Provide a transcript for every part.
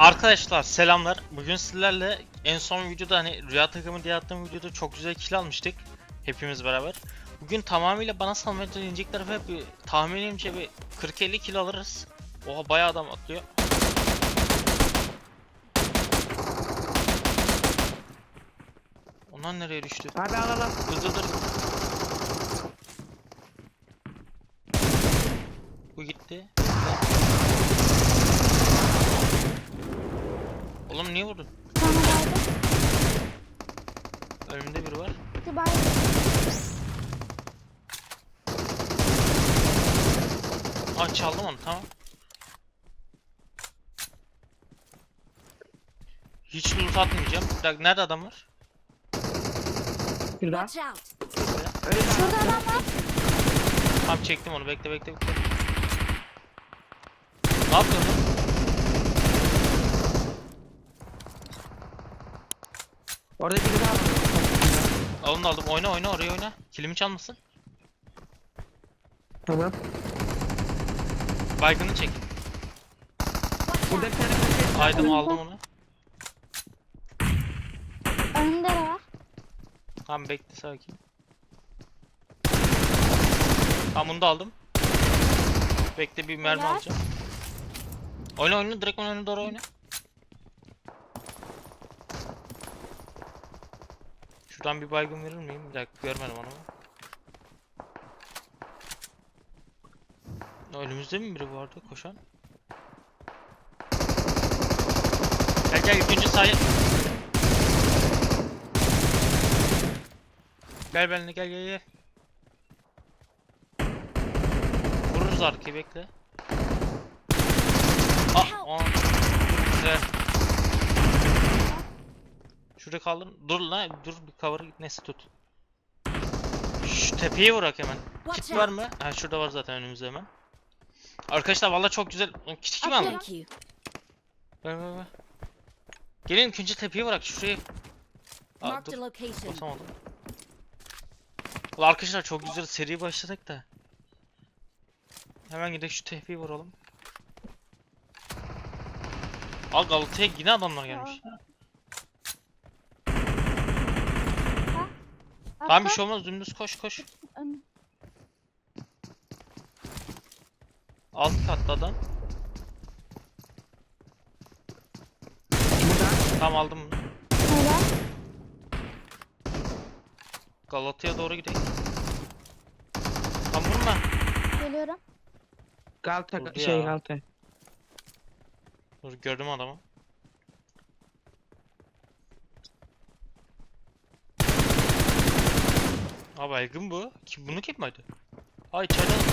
Arkadaşlar selamlar. Bugün sizlerle en son videoda hani rüya takımı diye attığım videoda çok güzel kill almıştık. Hepimiz beraber. Bugün tamamıyla bana salmaya deneyecekler ve bir tahminimce bir 40-50 kill alırız. Oha bayağı adam atlıyor. Onlar nereye düştü? Abi al al al. Dur dur dur. Bu gitti. Oğlum niye vurdun? Sana verdim. Önümde biri var. İtibar Aa çaldım onu tamam. Hiç loot atmayacağım. Bir dakika nerede adam var? Şurada. Watch out! Öyle bir Şurada adam var. Tamam çektim onu bekle bekle bekle. Ne yapıyorsun Orada biri daha var. Da aldım oyna oyna oraya oyna. Kilimi çalmasın. Tamam. Baygını çek. Burada bir tane paket var. Aydım aldım onu. Önünde de var. Tamam bekle sakin. Tamam bunu da aldım. Bekle bir mermi Helal. alacağım. Oyna oyna direkt önüne doğru oyna. Şuradan bir baygın verir miyim? Bir dakika görmedim onu. Önümüzde mi biri vardı koşan? Gel gel ikinci sahaya. Gel benimle gel gel gel. Vururuz arkayı bekle. Ah, aa. Güzel. Şurada kaldın. Dur lan dur bir cover neyse tut. Şu tepeyi vurak hemen. Kit var mı? Ha şurada var zaten önümüzde hemen. Arkadaşlar valla çok güzel. O Kit kim aldı? Ver ver ver. Gelin ikinci tepeyi bırak şuraya. Aa, dur. Basamadım. Ulan arkadaşlar çok güzel seri başladık da. Hemen gidelim şu tepeyi vuralım. Aa Galata'ya yine adamlar gelmiş. Tamam bir şey olmaz dümdüz koş koş. Ön- Alt katta adam. Tamam aldım bunu. Helal. Galata'ya doğru gidelim. Tamam vurma. Geliyorum. Galata Vurdu şey ya. Galata. Dur gördüm adamı. Aa baygın bu. Kim bunu kim maydı? Ay içeride adam.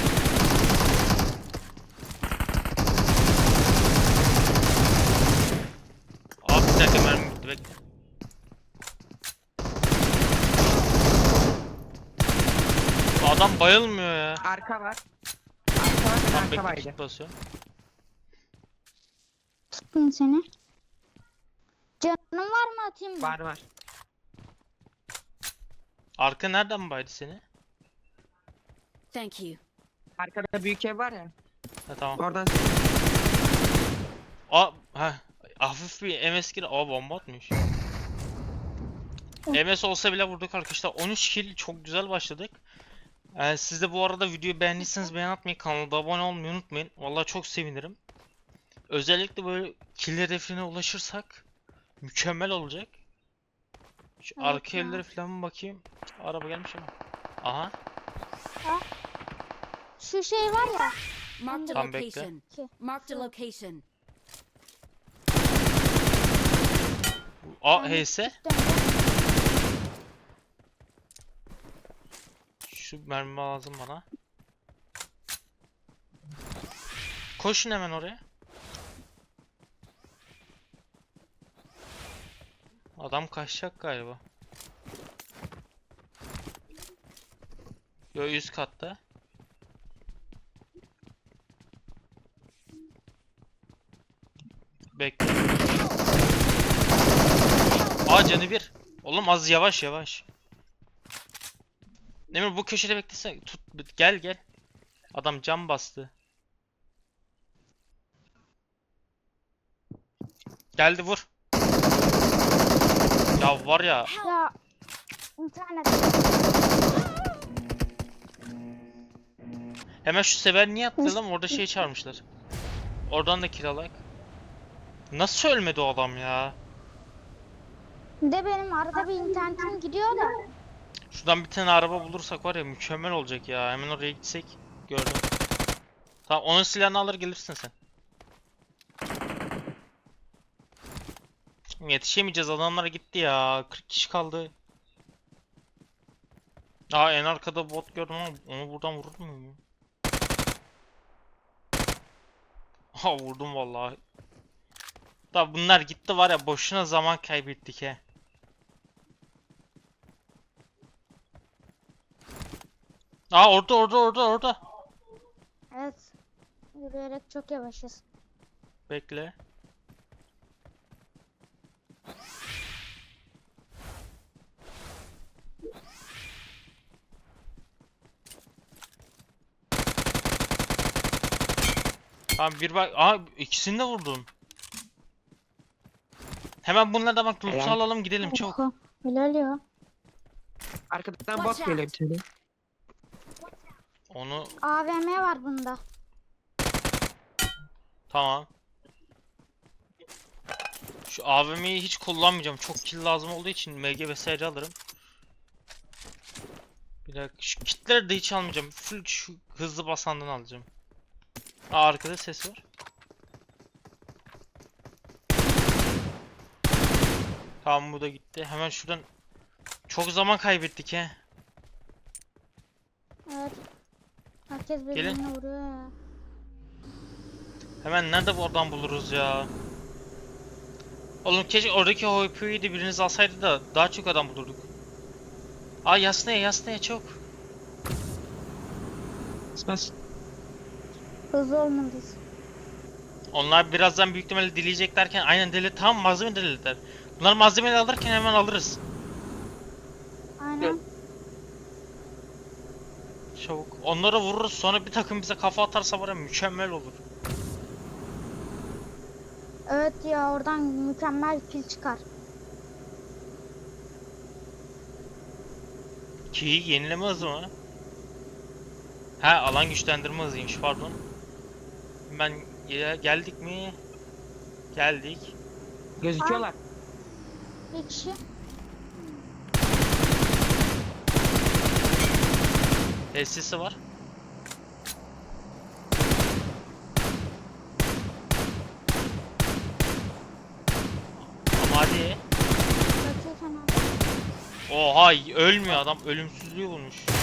Abi bir dakika mermi bitti bekle. Adam bayılmıyor ya. Arka var. Arka var. Tam Arka bekle kit basıyor. Tuttum seni. Canın var mı atayım mı? Var var. Arka nereden baydı seni? Thank you. Arkada büyük ev var ya. Ha tamam. Oradan Aa, ha, hafif bir MS gir. Aa bomba atmış. MS olsa bile vurduk arkadaşlar. 13 kill çok güzel başladık. Ee, siz de bu arada videoyu beğendiyseniz beğen atmayı, kanala abone olmayı unutmayın. Vallahi çok sevinirim. Özellikle böyle kill hedefine ulaşırsak mükemmel olacak. Şu Evet arka ya. evlere falan bakayım. Araba gelmiş ama. Aha. Şu şey var ya. Marked a Tam bekle. location. Ki. Marked a location. De HS. Şu mermi lazım bana. Koşun hemen oraya. Adam kaçacak galiba. Yo üst katta. Bekle. Aa canı bir. Oğlum az yavaş yavaş. Demir bu köşede beklesene. Tut gel gel. Adam cam bastı. Geldi vur. Ya var ya. Ya internet. Hemen şu sever niye atlayalım? Orada şey çağırmışlar. Oradan da kiralayak. Nasıl ölmedi o adam ya? De benim arada bir internetim gidiyor da. Şuradan bir tane araba bulursak var ya mükemmel olacak ya. Hemen oraya gitsek. Gördüm. Tamam onun silahını alır gelirsin sen. Yetişemeyeceğiz adamlar gitti ya. 40 kişi kaldı. Aa en arkada bot gördüm ama onu buradan vurur muyum? Ha vurdum vallahi. Da bunlar gitti var ya boşuna zaman kaybettik he. Aa orada orada orada orada. Evet. Yürüyerek çok yavaşız. Bekle. Tamam bir bak. Aa ikisini de vurdum. Hemen bunlardan bak loot'u Helal. alalım gidelim çabuk. Oha, Helal ya. Arkadan Watch bot geliyor bir tane. Onu AVM var bunda. tamam. Şu AVM'yi hiç kullanmayacağım. Çok kill lazım olduğu için MG vesaire alırım. Bir dakika. Şu kitleri de hiç almayacağım. Full şu hızlı basandan alacağım. Aa arkada ses var. Tamam bu da gitti. Hemen şuradan çok zaman kaybettik he. Evet. Herkes birbirini vuruyor ya. Hemen nerede bu oradan buluruz ya? Oğlum keşke oradaki HP'yi de biriniz alsaydı da daha çok adam bulurduk. Aa yasnaya yasnaya çok. Bas. Hızlı olmalıyız. Onlar birazdan büyük ihtimalle dileyecek derken aynen deli tam malzeme dilediler. Bunlar malzemeleri alırken hemen alırız. Aynen. Çabuk. Onlara vururuz sonra bir takım bize kafa atarsa var ya mükemmel olur. Evet ya oradan mükemmel kill çıkar. Ki yenileme hızı mı? Ha alan güçlendirme hızıymış pardon. Ben ya, geldik mi? Geldik. Gözüküyorlar. Bir kişi. Tesisi var. Hadi. Oha ölmüyor adam ölümsüzlüğü bulmuş.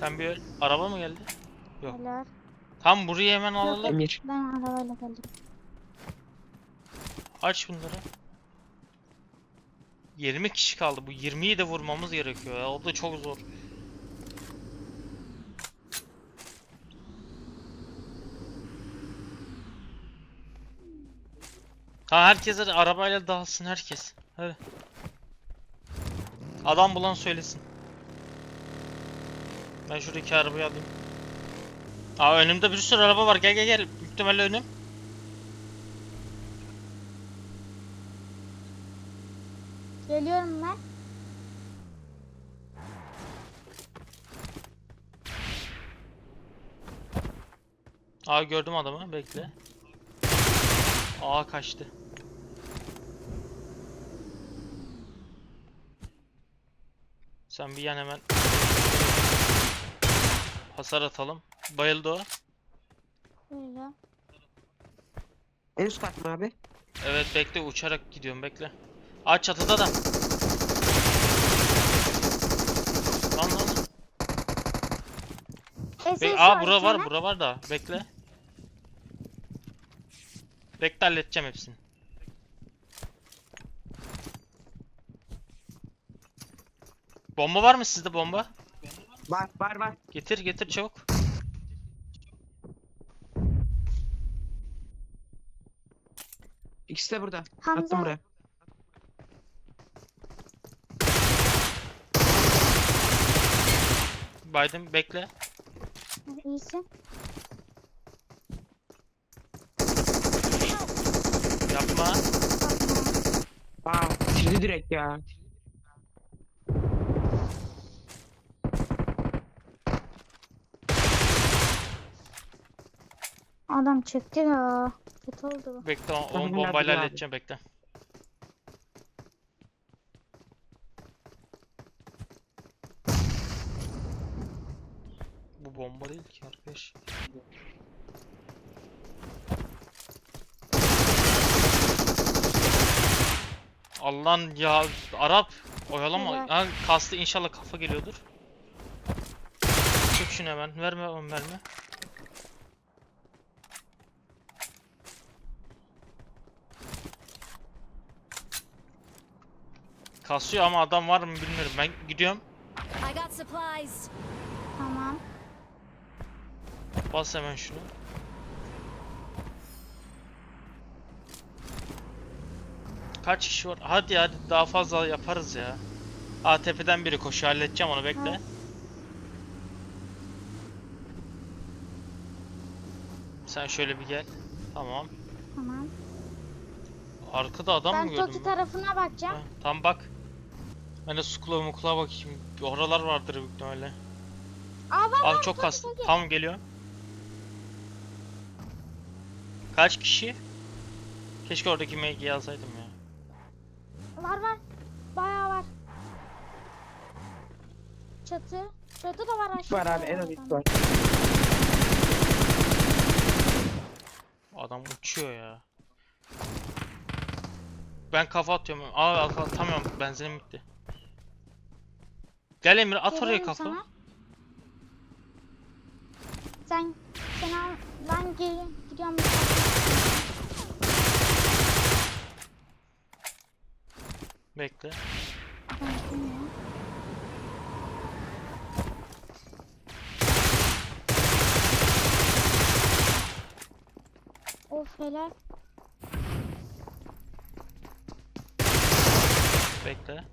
Sen bir. Araba mı geldi? Yok. Helal. Tam burayı hemen alalım. Emir. Ben arabayla geldim. Aç bunları. 20 kişi kaldı. Bu 20'yi de vurmamız gerekiyor ya. O da çok zor. Ha herkes arabayla dağılsın herkes. Hadi. Adam bulan söylesin. Ben şuradaki arabayı alayım. Aa önümde bir sürü araba var. Gel gel gel. Büyük ihtimalle önüm. Geliyorum ben. Aa gördüm adamı. Bekle. Aa kaçtı. Sen bir yan hemen hasar atalım. Bayıldı o. Böyle. En üst kat mı abi? Evet bekle uçarak gidiyorum bekle. Aa çatıda da. Lan lan. Be Aa var bura var bura var da bekle. Bekle halledeceğim hepsini. Bomba var mı sizde bomba? Var var var. Getir getir çabuk. İkisi de burada. Hamza. Attım buraya. Biden bekle. İyisin. Yapma. Aa bitirdi direkt ya. Adam çekti ya. Kötü oldu. Bekle o- Tamam, onu yardım bombayla abi. halledeceğim bekle. Bu bomba değil ki arkadaş. Allah'ın ya Arap oyalama. Ha, kastı inşallah kafa geliyordur. Çek şunu hemen. Verme on verme. Kasıyor ama adam var mı bilmiyorum. Ben gidiyorum. I got supplies. Tamam. Bas hemen şunu. Kaç kişi var? Hadi hadi daha fazla yaparız ya. Aa tepeden biri koşuyor halledeceğim onu bekle. Ha. Sen şöyle bir gel. Tamam. Tamam. Arkada adam ben mı gördüm? Toki ben? tarafına bakacağım. Ha, tam bak. Ben de sukula mukula bakayım. Oralar vardır büyük ihtimalle. Aa var Abi var. çok. Toki. Tamam geliyor. Kaç kişi? Keşke oradaki MG'yi alsaydım ya. Var var. Bayağı var. Çatı. Çatı da var aşağıda. Var abi en az var. Adam uçuyor ya. Ben kafa atıyorum. Aa kafa atamıyorum. Benzinim bitti. Gel Emir at oraya Geliyorum kafa. sana. Sen sen al. Ben geri gidiyorum. Bekle. Of helal. Bekle.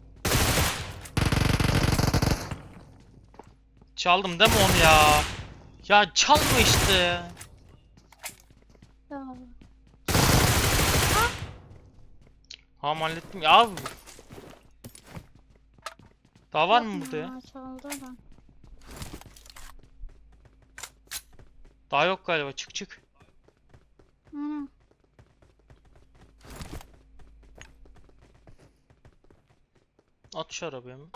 Çaldım değil mi onu ya? Ya çalma işte. Ya. Tamam hallettim ya abi. Daha var mı burada ya? Çaldı adam. Daha yok galiba çık çık. Aynen. At şu arabaya mı?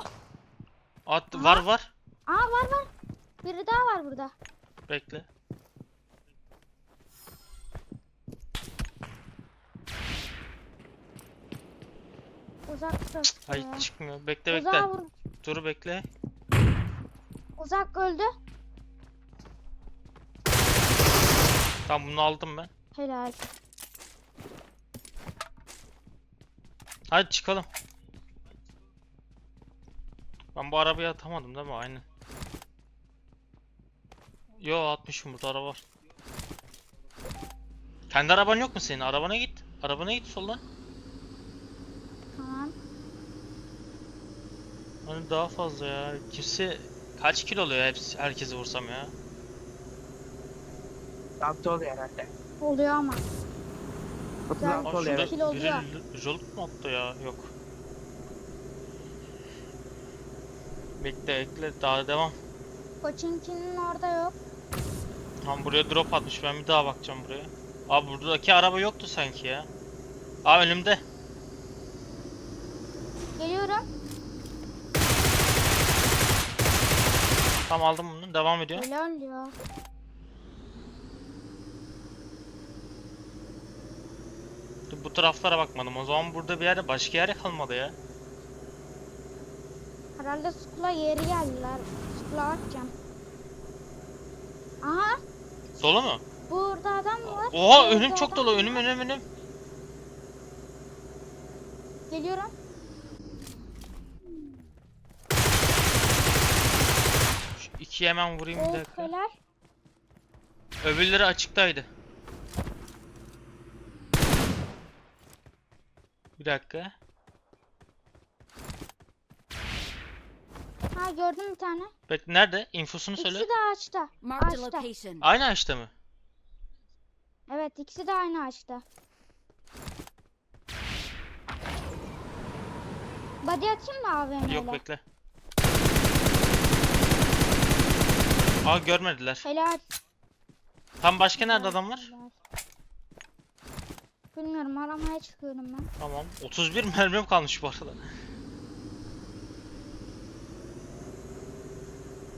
At var var. Aa var var. Biri daha var burada. Bekle. Uzak dur. Ay ya. çıkmıyor. Bekle bekle. Uzağa vur. Dur bekle. Uzak öldü. Tamam bunu aldım ben. Helal. Hadi çıkalım. Ben bu arabayı atamadım değil mi? Aynen. Yo atmışım burada araba var. Kendi araban yok mu senin? Arabana git. Arabana git soldan. Tamam. Hani daha fazla ya. Kimse kaç kilo oluyor hepsi herkesi vursam ya. Altı oluyor herhalde. Oluyor ama. 36 Aa, Aa, oluyor şurada. Kilo biri oluyor. jolt mu attı ya? Yok. Bekle bekle daha devam. Koçinkinin orada yok. Tam buraya drop atmış. Ben bir daha bakacağım buraya. Abi buradaki araba yoktu sanki ya. Aa önümde. Geliyorum. Tam aldım bunu. Devam ediyor. Helal ya. Bu taraflara bakmadım. O zaman burada bir yerde başka yere kalmadı ya. Herhalde skula yeri geldiler. Skula bakacağım. Aha. Dolu mu? Burada adam var? Oha Burada önüm çok adam dolu. Önüm önüm önüm. Geliyorum. Şu iki hemen vurayım bir dakika. Öbürleri açıktaydı. Bir dakika. Ha gördüm bir tane. Bekle nerede? İnfosunu söyle. İkisi de ağaçta. Marked a Ağaçta. location. Aynı ağaçta mı? Evet ikisi de aynı ağaçta. Body atayım mı AVM'yle? Yok bekle. Aa görmediler. Helal. Tam başka nerede helal, adam var? helal. Bilmiyorum aramaya çıkıyorum ben. Tamam. 31 mermim kalmış bu arada.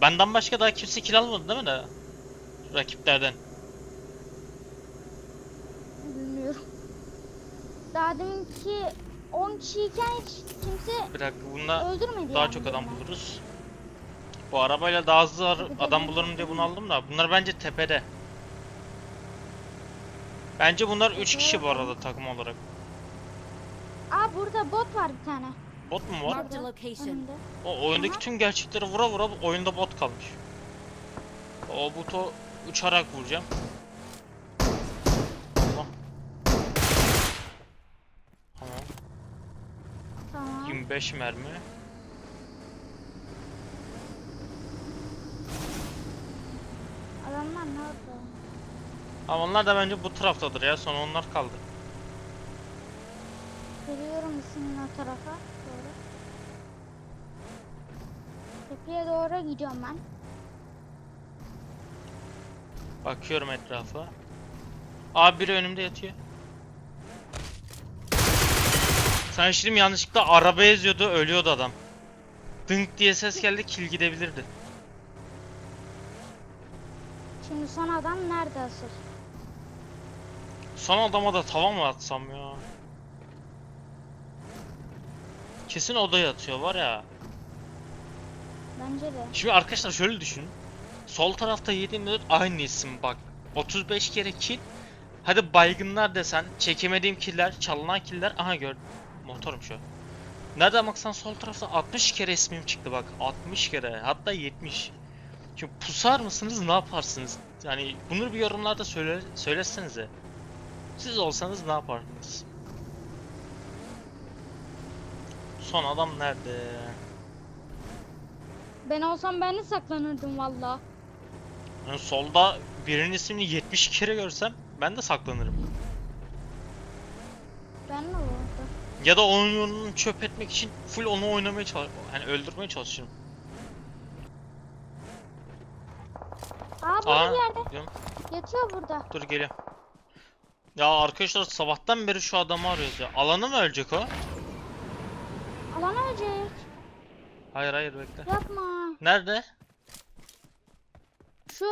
Benden başka daha kimse kill almadı değil mi de? Rakiplerden. Bilmiyorum. Daha deminki 10 kişiyken hiç kimse Bir dakika öldürmedi daha yani çok adam buluruz. Bu arabayla daha hızlı ar- adam bulurum diye bunu aldım da bunlar bence tepede. Bence bunlar 3 kişi bu arada takım olarak. Aa burada bot var bir tane. Bot mu var? Marked a location. Önümde. O oyundaki tüm gerçekleri vura vura oyunda bot kalmış. O botu uçarak vuracağım. Allah. Tamam. Tamam. 25 mermi. Adamlar nerede? Ama onlar da bence bu taraftadır ya. Sonra onlar kaldı. Geliyorum senin o tarafa Tepeye doğru gidiyorum ben. Bakıyorum etrafa. Abi biri önümde yatıyor. Sen şimdi yanlışlıkla araba eziyordu, ölüyordu adam. Dınk diye ses geldi, kill gidebilirdi. Şimdi son adam nerede asıl? Son adama da tava mı atsam ya? Kesin odaya atıyor var ya. Bence de. Şimdi arkadaşlar şöyle düşünün. Sol tarafta 7 minut aynı isim bak. 35 kere kill. Hadi baygınlar desen, çekemediğim killer, çalınan killer. Aha gördüm. Motorum şu. Nereden baksan sol tarafta 60 kere ismim çıktı bak. 60 kere hatta 70. Şimdi pusar mısınız ne yaparsınız? Yani bunu bir yorumlarda söyle, söylesenize. Siz olsanız ne yapardınız? Son adam nerede? Ben olsam ben de saklanırdım valla. Yani solda birinin ismini 70 kere görsem ben de saklanırım. Ben de olurdu. Ya da oyununu çöp etmek için full onu oynamaya çalış yani öldürmeye çalışırım. Aa burada Aa, bir yerde. diyorum. Yatıyor burada. Dur geliyorum. Ya arkadaşlar sabahtan beri şu adamı arıyoruz ya. Alanı mı ölecek o? Alan ölecek. Hayır hayır bekle. Yapma. Nerede? Şu,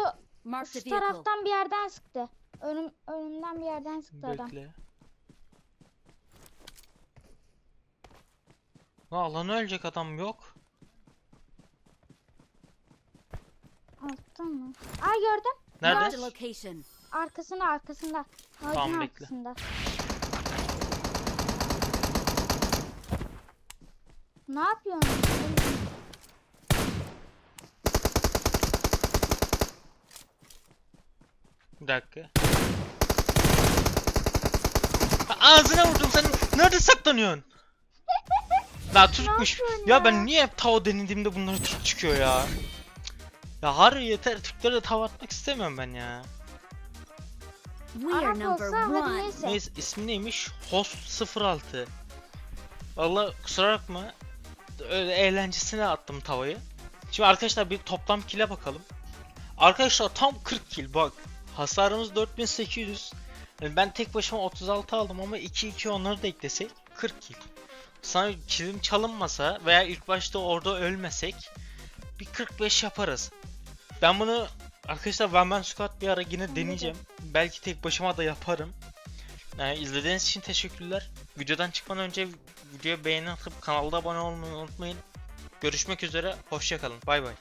şu taraftan bir yerden sıktı. Önüm, önümden bir yerden sıktı adam. Bekle. Alanı ölecek adam yok. Altta mı? Aa gördüm. Nerede? Arkasında arkasında. Ağacın Tamam, bekle. Ne yapıyorsun? Bir dakika. Ağzına vurdum sen nerede saklanıyorsun? La Türkmüş. Ya ya? ben niye hep tava denediğimde bunlar Türk çıkıyor ya? Ya harbi yeter Türklere de tava atmak istemiyorum ben ya. We are Arap number olsa hadi one. neyse. Neyse ismi neymiş? Host 06. Valla kusura bakma. Öyle eğlencesine attım tavayı. Şimdi arkadaşlar bir toplam kill'e bakalım. Arkadaşlar tam 40 kill bak. Hasarımız 4800. Yani ben tek başıma 36 aldım ama 2-2 onları da eklesek 40 kill. Sana killim çalınmasa veya ilk başta orada ölmesek bir 45 yaparız. Ben bunu arkadaşlar One Man Squad bir ara yine deneyeceğim. Belki tek başıma da yaparım. Yani izlediğiniz için teşekkürler. Videodan çıkmadan önce videoya beğeni atıp kanalda abone olmayı unutmayın. Görüşmek üzere, hoşçakalın. Bay bay.